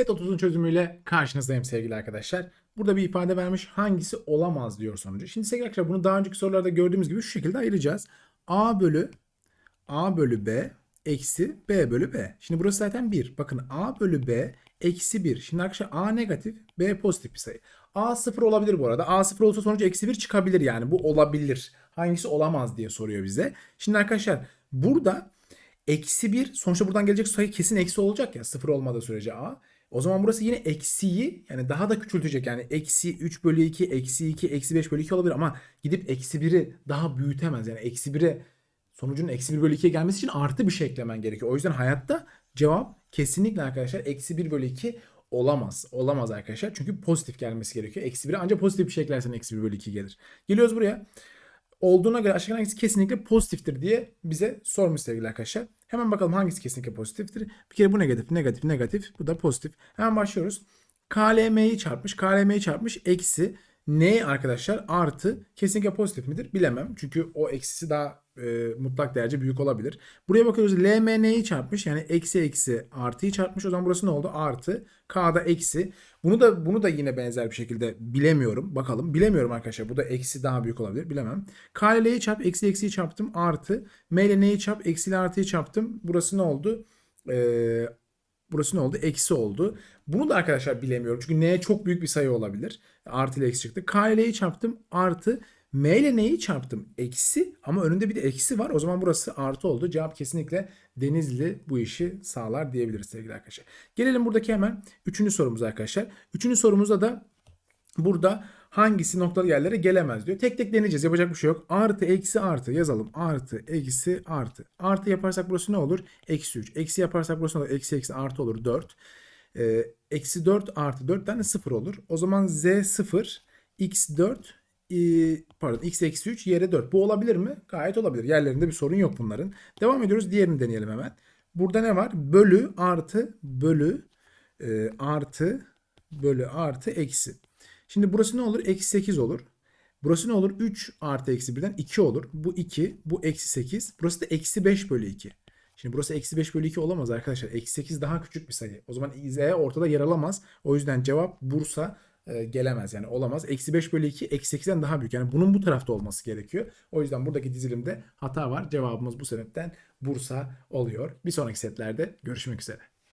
Set 30'un çözümüyle karşınızdayım sevgili arkadaşlar. Burada bir ifade vermiş hangisi olamaz diyor sonucu. Şimdi sevgili arkadaşlar bunu daha önceki sorularda gördüğümüz gibi şu şekilde ayıracağız. A bölü A bölü B eksi B bölü B. Şimdi burası zaten 1. Bakın A bölü B eksi 1. Şimdi arkadaşlar A negatif B pozitif bir sayı. A 0 olabilir bu arada. A 0 olsa sonucu eksi 1 çıkabilir yani. Bu olabilir. Hangisi olamaz diye soruyor bize. Şimdi arkadaşlar burada eksi 1 sonuçta buradan gelecek sayı kesin eksi olacak ya 0 olmadığı sürece A. O zaman burası yine eksiyi yani daha da küçültecek yani eksi 3 bölü 2 eksi 2 eksi 5 bölü 2 olabilir ama gidip eksi 1'i daha büyütemez yani eksi 1'e sonucun eksi 1 bölü 2'ye gelmesi için artı bir şey eklemen gerekiyor. O yüzden hayatta cevap kesinlikle arkadaşlar eksi 1 bölü 2 olamaz. Olamaz arkadaşlar. Çünkü pozitif gelmesi gerekiyor. Eksi 1'e ancak pozitif bir şey eklersen eksi 1 bölü 2 gelir. Geliyoruz buraya. Olduğuna göre aşağıdan hangisi kesinlikle pozitiftir diye bize sormuş sevgili arkadaşlar. Hemen bakalım hangisi kesinlikle pozitiftir. Bir kere bu negatif, negatif, negatif. Bu da pozitif. Hemen başlıyoruz. KLM'yi çarpmış. KLM'yi çarpmış. Eksi N arkadaşlar artı kesinlikle pozitif midir? Bilemem. Çünkü o eksisi daha e, mutlak derece büyük olabilir. Buraya bakıyoruz. LMN'yi çarpmış. Yani eksi eksi artıyı çarpmış. O zaman burası ne oldu? Artı. K'da eksi. Bunu da bunu da yine benzer bir şekilde bilemiyorum. Bakalım. Bilemiyorum arkadaşlar. Bu da eksi daha büyük olabilir. Bilemem. K ile L'yi çarp. Eksi eksiyi çarptım. Artı. M ile N'yi çarp. Eksi ile artıyı çarptım. Burası ne oldu? Ee, Burası ne oldu? Eksi oldu. Bunu da arkadaşlar bilemiyorum. Çünkü N çok büyük bir sayı olabilir. Artı ile eksi çıktı. K ile L'yi çarptım. Artı. M ile N'yi çarptım. Eksi. Ama önünde bir de eksi var. O zaman burası artı oldu. Cevap kesinlikle Denizli bu işi sağlar diyebiliriz sevgili arkadaşlar. Gelelim buradaki hemen üçüncü sorumuza arkadaşlar. Üçüncü sorumuzda da burada hangisi noktalı yerlere gelemez diyor. Tek tek deneyeceğiz. Yapacak bir şey yok. Artı eksi artı yazalım. Artı eksi artı. Artı yaparsak burası ne olur? Eksi 3. Eksi yaparsak burası ne olur? Eksi eksi artı olur 4. Ee, eksi 4 artı 4 tane 0 olur. O zaman z 0 x 4 e, pardon x eksi 3 yere 4. Bu olabilir mi? Gayet olabilir. Yerlerinde bir sorun yok bunların. Devam ediyoruz. Diğerini deneyelim hemen. Burada ne var? Bölü artı bölü e, artı bölü artı eksi. Şimdi burası ne olur? Eksi 8 olur. Burası ne olur? 3 artı eksi 1'den 2 olur. Bu 2. Bu eksi 8. Burası da eksi 5 bölü 2. Şimdi burası eksi 5 bölü 2 olamaz arkadaşlar. Eksi 8 daha küçük bir sayı. O zaman z ortada yer alamaz. O yüzden cevap Bursa e, gelemez. Yani olamaz. Eksi 5 bölü 2 eksi 8'den daha büyük. Yani bunun bu tarafta olması gerekiyor. O yüzden buradaki dizilimde hata var. Cevabımız bu sebepten Bursa oluyor. Bir sonraki setlerde görüşmek üzere.